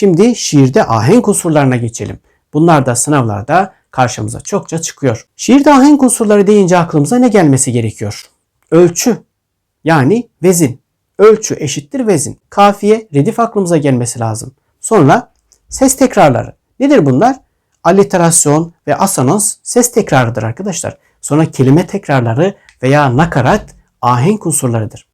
Şimdi şiirde ahenk unsurlarına geçelim. Bunlar da sınavlarda karşımıza çokça çıkıyor. Şiirde ahenk unsurları deyince aklımıza ne gelmesi gerekiyor? Ölçü yani vezin. Ölçü eşittir vezin. Kafiye, redif aklımıza gelmesi lazım. Sonra ses tekrarları. Nedir bunlar? Alliterasyon ve asonans ses tekrarıdır arkadaşlar. Sonra kelime tekrarları veya nakarat ahenk unsurlarıdır.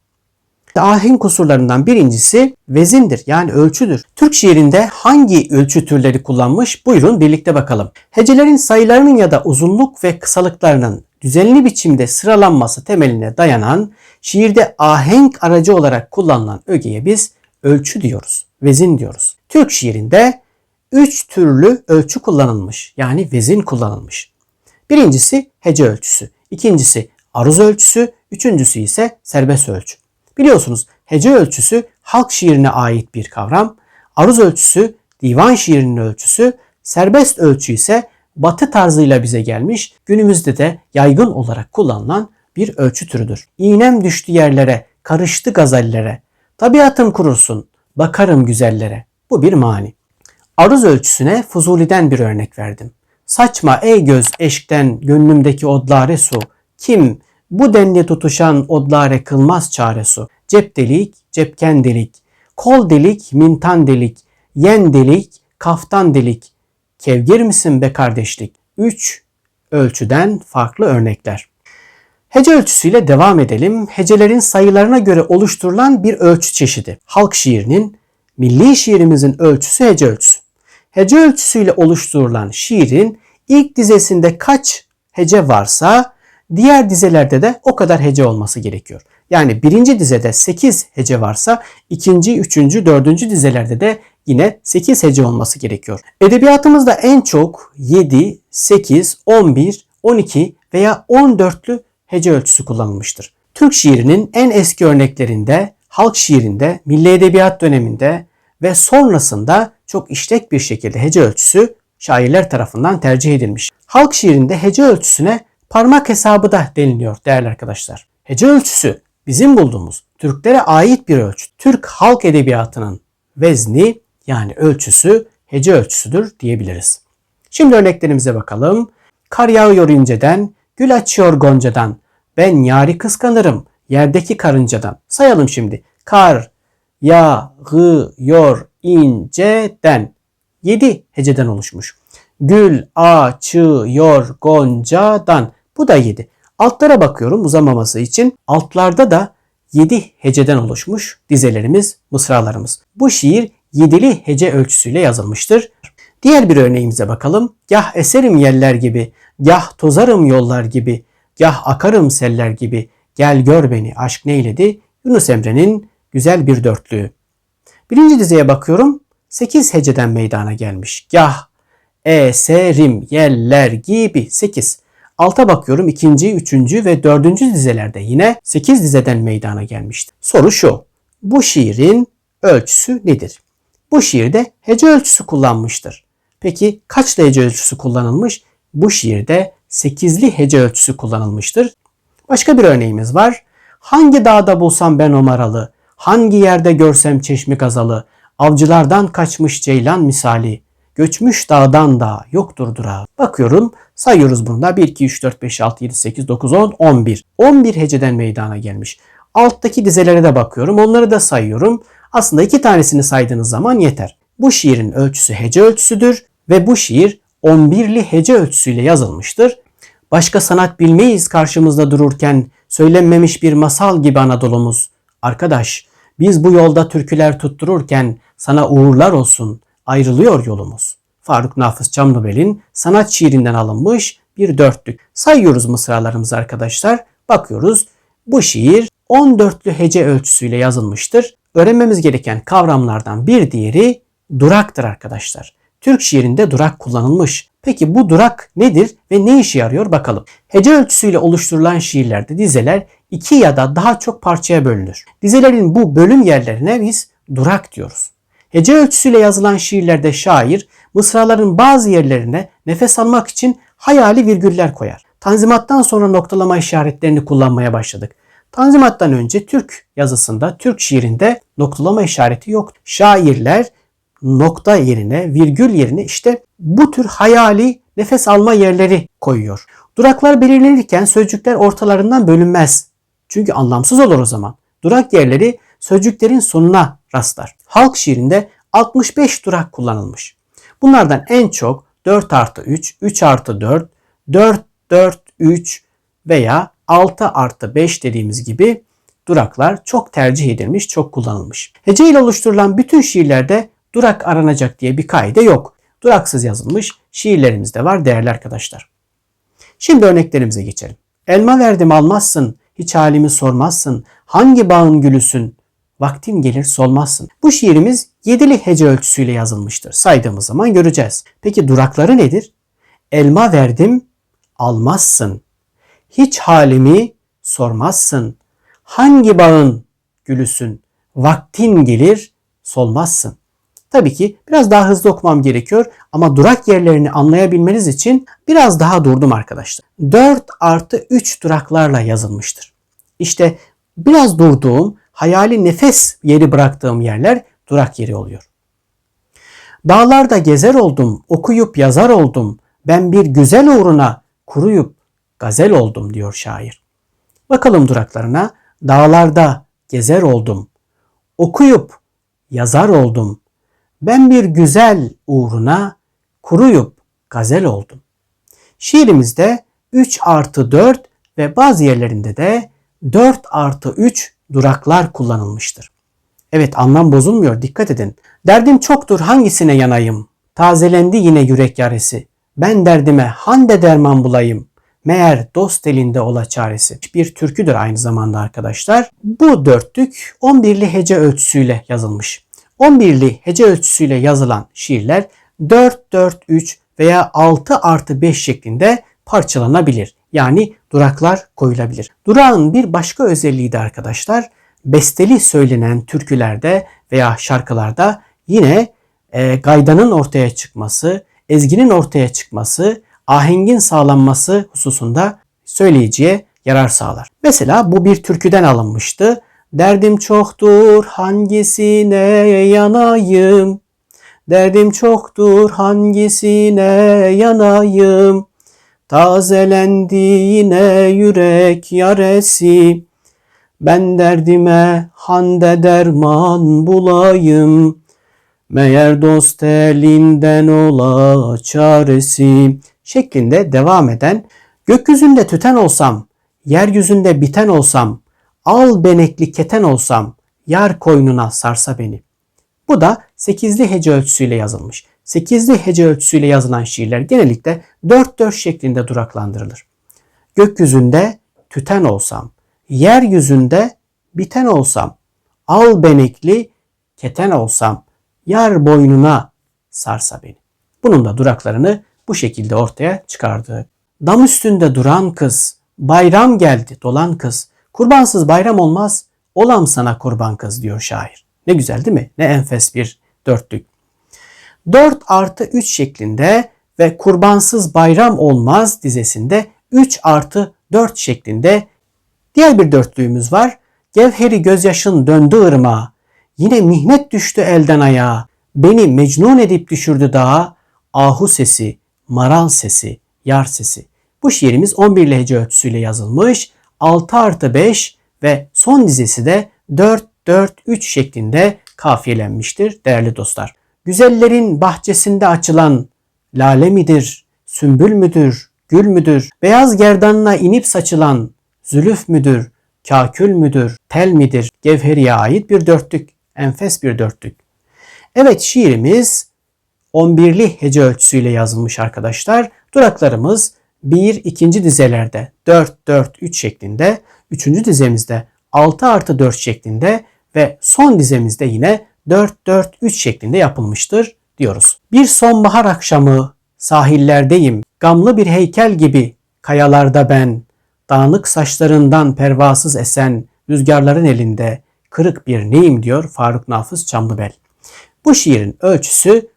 Ahenk unsurlarından birincisi vezindir yani ölçüdür. Türk şiirinde hangi ölçü türleri kullanmış? Buyurun birlikte bakalım. Hecelerin sayılarının ya da uzunluk ve kısalıklarının düzenli biçimde sıralanması temeline dayanan şiirde ahenk aracı olarak kullanılan ögeye biz ölçü diyoruz. Vezin diyoruz. Türk şiirinde üç türlü ölçü kullanılmış. Yani vezin kullanılmış. Birincisi hece ölçüsü. ikincisi aruz ölçüsü. Üçüncüsü ise serbest ölçü. Biliyorsunuz hece ölçüsü halk şiirine ait bir kavram. Aruz ölçüsü divan şiirinin ölçüsü. Serbest ölçü ise batı tarzıyla bize gelmiş, günümüzde de yaygın olarak kullanılan bir ölçü türüdür. İğnem düştü yerlere, karıştı gazellere, tabiatım kurursun, bakarım güzellere. Bu bir mani. Aruz ölçüsüne Fuzuli'den bir örnek verdim. Saçma ey göz eşkten gönlümdeki odlare su. Kim bu denli tutuşan odlare kılmaz çare su. Cep delik, cepken delik. Kol delik, mintan delik. Yen delik, kaftan delik. Kevgir misin be kardeşlik? 3 ölçüden farklı örnekler. Hece ölçüsüyle devam edelim. Hecelerin sayılarına göre oluşturulan bir ölçü çeşidi. Halk şiirinin, milli şiirimizin ölçüsü hece ölçüsü. Hece ölçüsüyle oluşturulan şiirin ilk dizesinde kaç hece varsa diğer dizelerde de o kadar hece olması gerekiyor. Yani birinci dizede 8 hece varsa ikinci, üçüncü, dördüncü dizelerde de yine 8 hece olması gerekiyor. Edebiyatımızda en çok 7, 8, 11, 12 veya 14'lü hece ölçüsü kullanılmıştır. Türk şiirinin en eski örneklerinde halk şiirinde, milli edebiyat döneminde ve sonrasında çok işlek bir şekilde hece ölçüsü şairler tarafından tercih edilmiş. Halk şiirinde hece ölçüsüne parmak hesabı da deniliyor değerli arkadaşlar. Hece ölçüsü bizim bulduğumuz Türklere ait bir ölçü. Türk halk edebiyatının vezni yani ölçüsü hece ölçüsüdür diyebiliriz. Şimdi örneklerimize bakalım. Kar yağıyor inceden, gül açıyor goncadan. Ben yari kıskanırım yerdeki karıncadan. Sayalım şimdi. Kar yağıyor inceden. 7 heceden oluşmuş. Gül açıyor goncadan. Bu da 7. Altlara bakıyorum uzamaması için. Altlarda da 7 heceden oluşmuş dizelerimiz, mısralarımız. Bu şiir yedili hece ölçüsüyle yazılmıştır. Diğer bir örneğimize bakalım. Gah eserim yeller gibi, gah tozarım yollar gibi, gah akarım seller gibi, gel gör beni aşk neyledi? Yunus Emre'nin güzel bir dörtlüğü. Birinci dizeye bakıyorum. 8 heceden meydana gelmiş. Gah eserim yeller gibi 8. Alta bakıyorum ikinci, üçüncü ve dördüncü dizelerde yine 8 dizeden meydana gelmişti. Soru şu. Bu şiirin ölçüsü nedir? Bu şiirde hece ölçüsü kullanmıştır. Peki kaçlı hece ölçüsü kullanılmış? Bu şiirde 8'li hece ölçüsü kullanılmıştır. Başka bir örneğimiz var. Hangi dağda bulsam ben o hangi yerde görsem çeşmi gazalı, avcılardan kaçmış ceylan misali, göçmüş dağdan da yoktur durağı. Bakıyorum sayıyoruz bunda 1, 2, 3, 4, 5, 6, 7, 8, 9, 10, 11. 11 heceden meydana gelmiş. Alttaki dizelere de bakıyorum onları da sayıyorum. Aslında iki tanesini saydığınız zaman yeter. Bu şiirin ölçüsü hece ölçüsüdür ve bu şiir 11'li hece ölçüsüyle yazılmıştır. Başka sanat bilmeyiz karşımızda dururken söylenmemiş bir masal gibi Anadolu'muz. Arkadaş biz bu yolda türküler tuttururken sana uğurlar olsun ayrılıyor yolumuz. Faruk Nafız Çamlıbel'in sanat şiirinden alınmış bir dörtlük. Sayıyoruz mısralarımızı arkadaşlar. Bakıyoruz bu şiir 14'lü hece ölçüsüyle yazılmıştır. Öğrenmemiz gereken kavramlardan bir diğeri duraktır arkadaşlar. Türk şiirinde durak kullanılmış. Peki bu durak nedir ve ne işe yarıyor bakalım. Hece ölçüsüyle oluşturulan şiirlerde dizeler iki ya da daha çok parçaya bölünür. Dizelerin bu bölüm yerlerine biz durak diyoruz. Hece ölçüsüyle yazılan şiirlerde şair mısraların bazı yerlerine nefes almak için hayali virgüller koyar. Tanzimattan sonra noktalama işaretlerini kullanmaya başladık. Tanzimattan önce Türk yazısında, Türk şiirinde noktalama işareti yok. Şairler nokta yerine, virgül yerine işte bu tür hayali nefes alma yerleri koyuyor. Duraklar belirlenirken sözcükler ortalarından bölünmez. Çünkü anlamsız olur o zaman. Durak yerleri sözcüklerin sonuna rastlar. Halk şiirinde 65 durak kullanılmış. Bunlardan en çok 4 artı 3, 3 artı 4, 4, 4, 3 veya 6 artı 5 dediğimiz gibi duraklar çok tercih edilmiş, çok kullanılmış. Hece ile oluşturulan bütün şiirlerde durak aranacak diye bir kaide yok. Duraksız yazılmış şiirlerimiz de var değerli arkadaşlar. Şimdi örneklerimize geçelim. Elma verdim almazsın, hiç halimi sormazsın, hangi bağın gülüsün, vaktin gelir solmazsın. Bu şiirimiz yedili hece ölçüsüyle yazılmıştır. Saydığımız zaman göreceğiz. Peki durakları nedir? Elma verdim, almazsın. Hiç halimi sormazsın. Hangi bağın gülüsün, vaktin gelir solmazsın. Tabii ki biraz daha hızlı okumam gerekiyor ama durak yerlerini anlayabilmeniz için biraz daha durdum arkadaşlar. 4 artı 3 duraklarla yazılmıştır. İşte biraz durduğum, hayali nefes yeri bıraktığım yerler durak yeri oluyor. Dağlarda gezer oldum, okuyup yazar oldum. Ben bir güzel uğruna kuruyup gazel oldum diyor şair. Bakalım duraklarına. Dağlarda gezer oldum, okuyup yazar oldum. Ben bir güzel uğruna kuruyup gazel oldum. Şiirimizde 3 artı 4 ve bazı yerlerinde de 4 artı 3 duraklar kullanılmıştır. Evet anlam bozulmuyor dikkat edin. Derdim çoktur hangisine yanayım? Tazelendi yine yürek yaresi. Ben derdime hande derman bulayım. Meğer dost elinde ola çaresi. Bir türküdür aynı zamanda arkadaşlar. Bu dörtlük 11'li hece ölçüsüyle yazılmış. 11'li hece ölçüsüyle yazılan şiirler 4-4-3 veya 6 artı 5 şeklinde parçalanabilir. Yani duraklar koyulabilir. Durağın bir başka özelliği de arkadaşlar besteli söylenen türkülerde veya şarkılarda yine e, gaydanın ortaya çıkması, ezginin ortaya çıkması, ahengin sağlanması hususunda söyleyiciye yarar sağlar. Mesela bu bir türküden alınmıştı. Derdim çoktur hangisine yanayım? Derdim çoktur hangisine yanayım? Tazelendi yine yürek yaresi. Ben derdime hande derman bulayım. Meğer dost elinden ola çaresi şeklinde devam eden gökyüzünde tüten olsam, yeryüzünde biten olsam, al benekli keten olsam, yar koynuna sarsa beni. Bu da 8'li hece ölçüsüyle yazılmış. 8'li hece ölçüsüyle yazılan şiirler genellikle 4-4 şeklinde duraklandırılır. Gökyüzünde tüten olsam, yeryüzünde biten olsam, al benekli keten olsam, yar boynuna sarsa beni. Bunun da duraklarını bu şekilde ortaya çıkardı. Dam üstünde duran kız, bayram geldi dolan kız, kurbansız bayram olmaz, olam sana kurban kız diyor şair. Ne güzel değil mi? Ne enfes bir dörtlük. 4 artı 3 şeklinde ve kurbansız bayram olmaz dizesinde 3 artı 4 şeklinde diğer bir dörtlüğümüz var. Gevheri gözyaşın döndü ırmağa. Yine mihnet düştü elden ayağa. Beni mecnun edip düşürdü dağa. Ahu sesi, maral sesi, yar sesi. Bu şiirimiz 11 lehçe ölçüsüyle yazılmış. 6 artı 5 ve son dizesi de 4-4-3 şeklinde kafiyelenmiştir değerli dostlar. Güzellerin bahçesinde açılan lale midir, sümbül müdür, gül müdür, beyaz gerdanına inip saçılan zülüf müdür, kakül müdür, tel midir, gevheriye ait bir dörtlük, enfes bir dörtlük. Evet şiirimiz 11'li hece ölçüsüyle yazılmış arkadaşlar. Duraklarımız 1, 2. dizelerde 4, 4, 3 şeklinde, 3. dizemizde 6 artı 4 şeklinde ve son dizemizde yine 4, 4, 3 şeklinde yapılmıştır diyoruz. Bir sonbahar akşamı sahillerdeyim, gamlı bir heykel gibi kayalarda ben, dağınık saçlarından pervasız esen rüzgarların elinde kırık bir neyim diyor Faruk Nafız Çamlıbel. Bu şiirin ölçüsü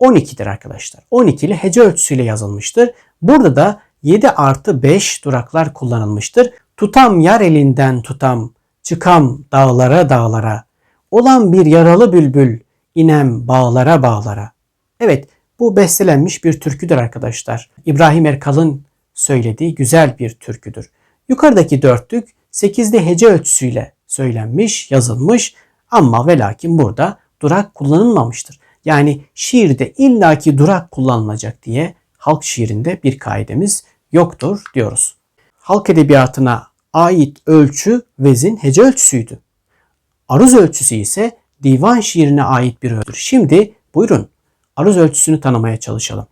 12'dir arkadaşlar. 12'li hece ölçüsüyle yazılmıştır. Burada da 7 artı 5 duraklar kullanılmıştır. Tutam yar elinden tutam, çıkam dağlara dağlara. Olan bir yaralı bülbül, inem bağlara bağlara. Evet bu bestelenmiş bir türküdür arkadaşlar. İbrahim Erkal'ın söylediği güzel bir türküdür. Yukarıdaki dörtlük 8'de hece ölçüsüyle söylenmiş, yazılmış ama ve lakin burada durak kullanılmamıştır. Yani şiirde illaki durak kullanılacak diye halk şiirinde bir kaidemiz yoktur diyoruz. Halk edebiyatına ait ölçü vezin hece ölçüsüydü. Aruz ölçüsü ise divan şiirine ait bir ölçüdür. Şimdi buyurun aruz ölçüsünü tanımaya çalışalım.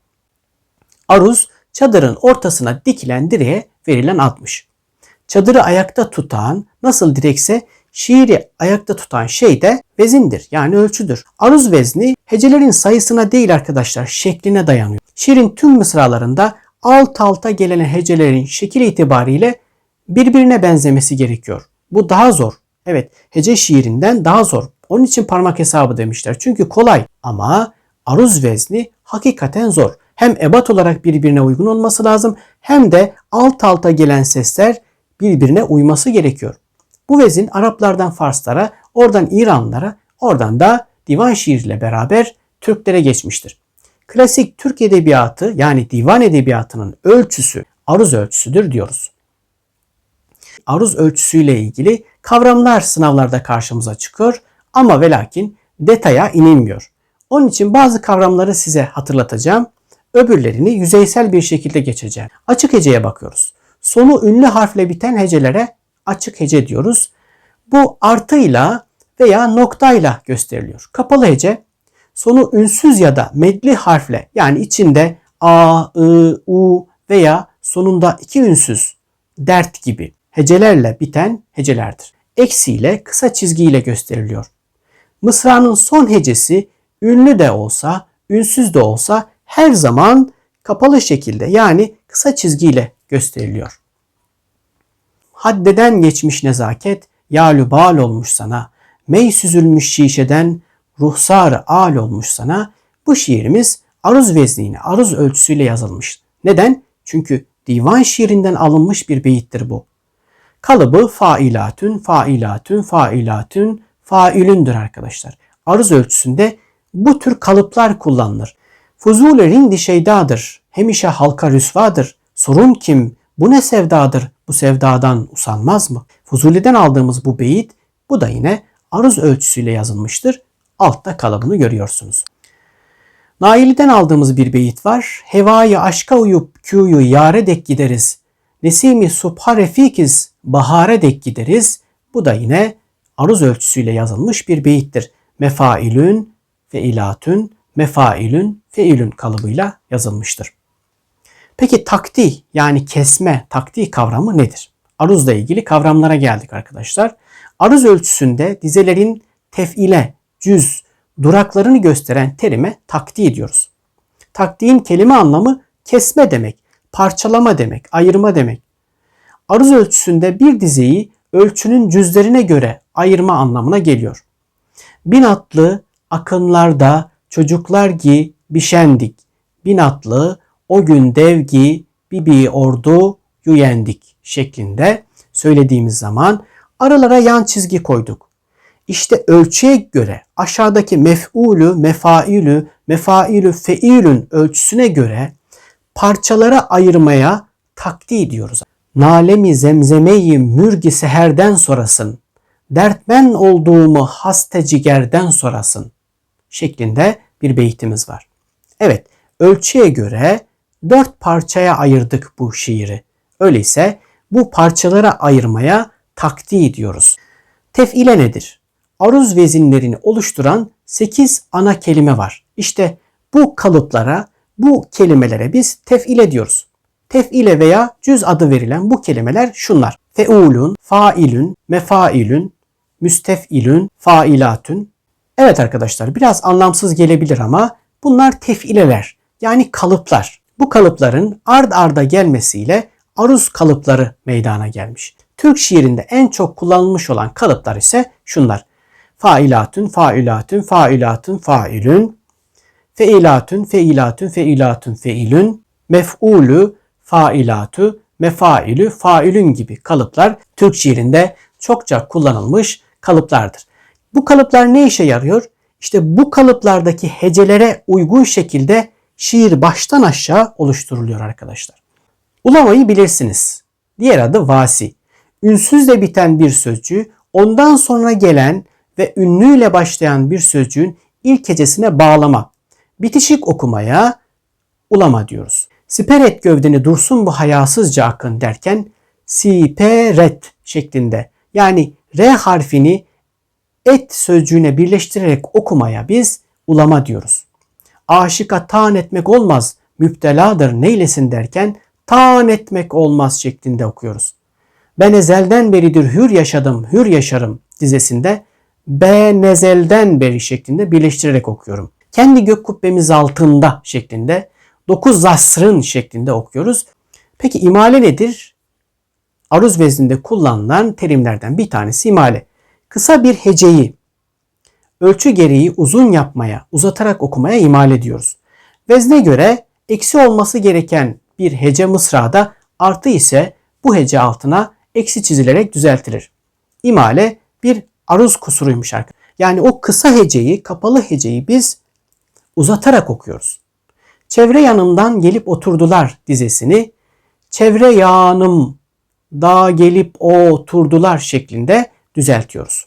Aruz çadırın ortasına dikilen direğe verilen admış. Çadırı ayakta tutan nasıl direkse şiiri ayakta tutan şey de vezindir yani ölçüdür. Aruz vezni hecelerin sayısına değil arkadaşlar şekline dayanıyor. Şiirin tüm mısralarında alt alta gelen hecelerin şekil itibariyle birbirine benzemesi gerekiyor. Bu daha zor. Evet hece şiirinden daha zor. Onun için parmak hesabı demişler. Çünkü kolay ama aruz vezni hakikaten zor. Hem ebat olarak birbirine uygun olması lazım hem de alt alta gelen sesler birbirine uyması gerekiyor. Bu vezin Araplardan Farslara, oradan İranlara, oradan da divan şiiriyle beraber Türklere geçmiştir. Klasik Türk edebiyatı yani divan edebiyatının ölçüsü aruz ölçüsüdür diyoruz. Aruz ölçüsüyle ilgili kavramlar sınavlarda karşımıza çıkıyor ama ve lakin detaya inilmiyor. Onun için bazı kavramları size hatırlatacağım. Öbürlerini yüzeysel bir şekilde geçeceğim. Açık heceye bakıyoruz. Sonu ünlü harfle biten hecelere açık hece diyoruz. Bu artıyla veya noktayla gösteriliyor. Kapalı hece sonu ünsüz ya da medli harfle yani içinde a, ı, u veya sonunda iki ünsüz dert gibi hecelerle biten hecelerdir. Eksiyle kısa çizgiyle gösteriliyor. Mısranın son hecesi ünlü de olsa, ünsüz de olsa her zaman kapalı şekilde yani kısa çizgiyle gösteriliyor. Haddeden geçmiş nezaket, yalü bal olmuş sana, mey süzülmüş şişeden, ruhsar al olmuş sana. Bu şiirimiz aruz vezniyle, aruz ölçüsüyle yazılmış. Neden? Çünkü divan şiirinden alınmış bir beyittir bu. Kalıbı failatün, failatün, failatün, failündür arkadaşlar. Aruz ölçüsünde bu tür kalıplar kullanılır. Fuzule rindi şeydadır, hemişe halka rüsvadır. Sorun kim, bu ne sevdadır, bu sevdadan usanmaz mı? Fuzuli'den aldığımız bu beyit, bu da yine aruz ölçüsüyle yazılmıştır. Altta kalıbını görüyorsunuz. Naili'den aldığımız bir beyit var. Hevayı aşka uyup küyu yare dek gideriz. Nesimi subha refikiz bahare dek gideriz. Bu da yine aruz ölçüsüyle yazılmış bir beyittir. Mefailün, feilatün, mefailün, feilün kalıbıyla yazılmıştır. Peki takdi yani kesme, takdi kavramı nedir? Aruzla ilgili kavramlara geldik arkadaşlar. Aruz ölçüsünde dizelerin tefile, cüz, duraklarını gösteren terime takdi ediyoruz. Takdiğin kelime anlamı kesme demek, parçalama demek, ayırma demek. Aruz ölçüsünde bir dizeyi ölçünün cüzlerine göre ayırma anlamına geliyor. Bin atlı akınlarda çocuklar gi bişendik. Bin atlı o gün devgi bibi ordu yendik şeklinde söylediğimiz zaman aralara yan çizgi koyduk. İşte ölçüye göre aşağıdaki mef'ulü, mefailü, mefailü, feilün ölçüsüne göre parçalara ayırmaya takdi diyoruz. Nalemi zemzemeyi mürgi seherden sorasın. Dertmen olduğumu haste cigerden sorasın. Şeklinde bir beytimiz var. Evet, ölçüye göre dört parçaya ayırdık bu şiiri. Öyleyse bu parçalara ayırmaya takdi diyoruz. Tefile nedir? Aruz vezinlerini oluşturan 8 ana kelime var. İşte bu kalıplara, bu kelimelere biz tefile diyoruz. Tefile veya cüz adı verilen bu kelimeler şunlar. Feulun, failün, mefailün, müstefilün, failatün. Evet arkadaşlar biraz anlamsız gelebilir ama bunlar tefileler yani kalıplar. Bu kalıpların ard arda gelmesiyle aruz kalıpları meydana gelmiş. Türk şiirinde en çok kullanılmış olan kalıplar ise şunlar. Failatün, failatün, failatün, failün, feilatün, feilatün, feilatün, feilün, mef'ulü, failatü, mefailü, failün gibi kalıplar Türk şiirinde çokça kullanılmış kalıplardır. Bu kalıplar ne işe yarıyor? İşte bu kalıplardaki hecelere uygun şekilde şiir baştan aşağı oluşturuluyor arkadaşlar. Ulamayı bilirsiniz. Diğer adı vasi. Ünsüzle biten bir sözcüğü ondan sonra gelen ve ünlüyle başlayan bir sözcüğün ilk hecesine bağlama. Bitişik okumaya ulama diyoruz. Siperet gövdeni dursun bu hayasızca akın derken siperet şeklinde yani R harfini et sözcüğüne birleştirerek okumaya biz ulama diyoruz. Aşıka taan etmek olmaz, müpteladır neylesin derken taan etmek olmaz şeklinde okuyoruz. Ben ezelden beridir hür yaşadım, hür yaşarım dizesinde B nezelden beri şeklinde birleştirerek okuyorum. Kendi gök kubbemiz altında şeklinde, dokuz asrın şeklinde okuyoruz. Peki imale nedir? Aruz vezninde kullanılan terimlerden bir tanesi imale. Kısa bir heceyi ölçü gereği uzun yapmaya, uzatarak okumaya imale diyoruz. Vezne göre eksi olması gereken bir hece mısrada artı ise bu hece altına eksi çizilerek düzeltilir. İmale bir aruz kusuruymuş arkadaşlar. Yani o kısa heceyi, kapalı heceyi biz uzatarak okuyoruz. Çevre yanımdan gelip oturdular dizesini çevre yanım da gelip oturdular şeklinde düzeltiyoruz.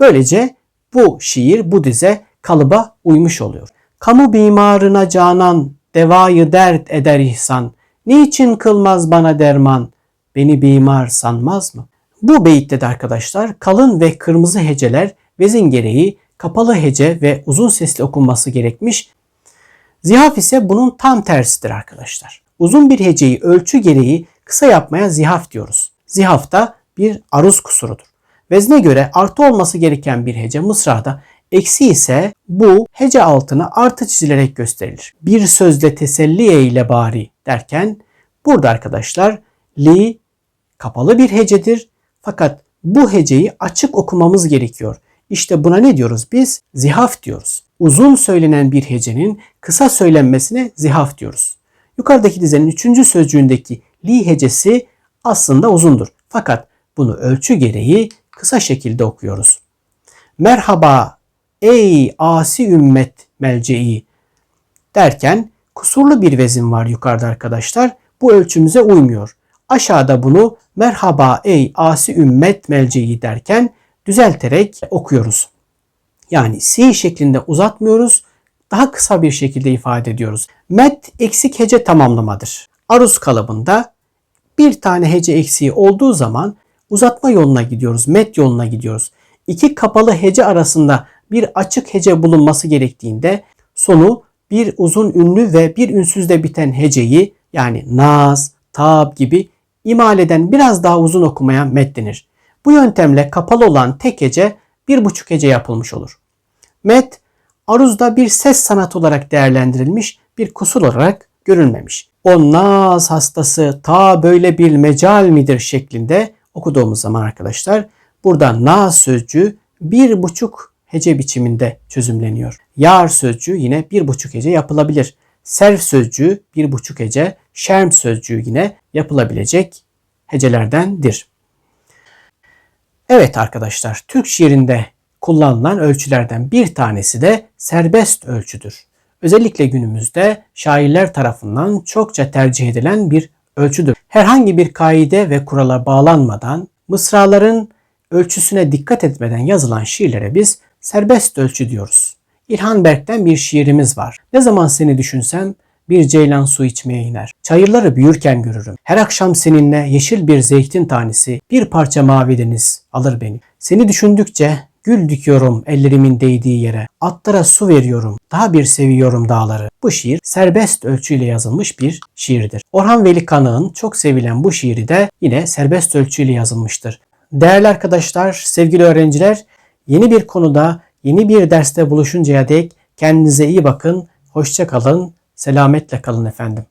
Böylece bu şiir bu dize kalıba uymuş oluyor. Kamu bimarına canan devayı dert eder ihsan. Niçin kılmaz bana derman? Beni bimar sanmaz mı? Bu beyitte de arkadaşlar kalın ve kırmızı heceler vezin gereği kapalı hece ve uzun sesli okunması gerekmiş. Zihaf ise bunun tam tersidir arkadaşlar. Uzun bir heceyi ölçü gereği kısa yapmaya zihaf diyoruz. Zihaf da bir aruz kusurudur. Vezne göre artı olması gereken bir hece mısrada eksi ise bu hece altına artı çizilerek gösterilir. Bir sözle teselli eyle bari derken burada arkadaşlar li kapalı bir hecedir fakat bu heceyi açık okumamız gerekiyor. İşte buna ne diyoruz biz? Zihaf diyoruz. Uzun söylenen bir hecenin kısa söylenmesine zihaf diyoruz. Yukarıdaki dizenin üçüncü sözcüğündeki li hecesi aslında uzundur. Fakat bunu ölçü gereği kısa şekilde okuyoruz. Merhaba ey asi ümmet melce'i derken kusurlu bir vezin var yukarıda arkadaşlar. Bu ölçümüze uymuyor. Aşağıda bunu merhaba ey asi ümmet melce'i derken düzelterek okuyoruz. Yani si şeklinde uzatmıyoruz. Daha kısa bir şekilde ifade ediyoruz. Met eksik hece tamamlamadır. Aruz kalıbında bir tane hece eksiği olduğu zaman uzatma yoluna gidiyoruz. Met yoluna gidiyoruz. İki kapalı hece arasında bir açık hece bulunması gerektiğinde sonu bir uzun ünlü ve bir ünsüzle biten heceyi yani naz, tab gibi imaleden biraz daha uzun okumaya met denir. Bu yöntemle kapalı olan tek hece bir buçuk hece yapılmış olur. Met, aruzda bir ses sanatı olarak değerlendirilmiş bir kusur olarak görülmemiş. O naz hastası ta böyle bir mecal midir şeklinde okuduğumuz zaman arkadaşlar burada naz sözcüğü bir buçuk hece biçiminde çözümleniyor. Yar sözcüğü yine bir buçuk hece yapılabilir. Serf sözcüğü bir buçuk hece, şerm sözcüğü yine yapılabilecek hecelerdendir. Evet arkadaşlar Türk şiirinde kullanılan ölçülerden bir tanesi de serbest ölçüdür. Özellikle günümüzde şairler tarafından çokça tercih edilen bir ölçüdür. Herhangi bir kaide ve kurala bağlanmadan mısraların ölçüsüne dikkat etmeden yazılan şiirlere biz serbest ölçü diyoruz. İlhan Berk'ten bir şiirimiz var. Ne zaman seni düşünsem bir ceylan su içmeye iner. Çayırları büyürken görürüm. Her akşam seninle yeşil bir zeytin tanesi, bir parça mavi deniz alır beni. Seni düşündükçe gül dikiyorum ellerimin değdiği yere. Atlara su veriyorum. Daha bir seviyorum dağları. Bu şiir serbest ölçüyle yazılmış bir şiirdir. Orhan Veli Kanık'ın çok sevilen bu şiiri de yine serbest ölçüyle yazılmıştır. Değerli arkadaşlar, sevgili öğrenciler, yeni bir konuda, yeni bir derste buluşuncaya dek kendinize iyi bakın, hoşça kalın, selametle kalın efendim.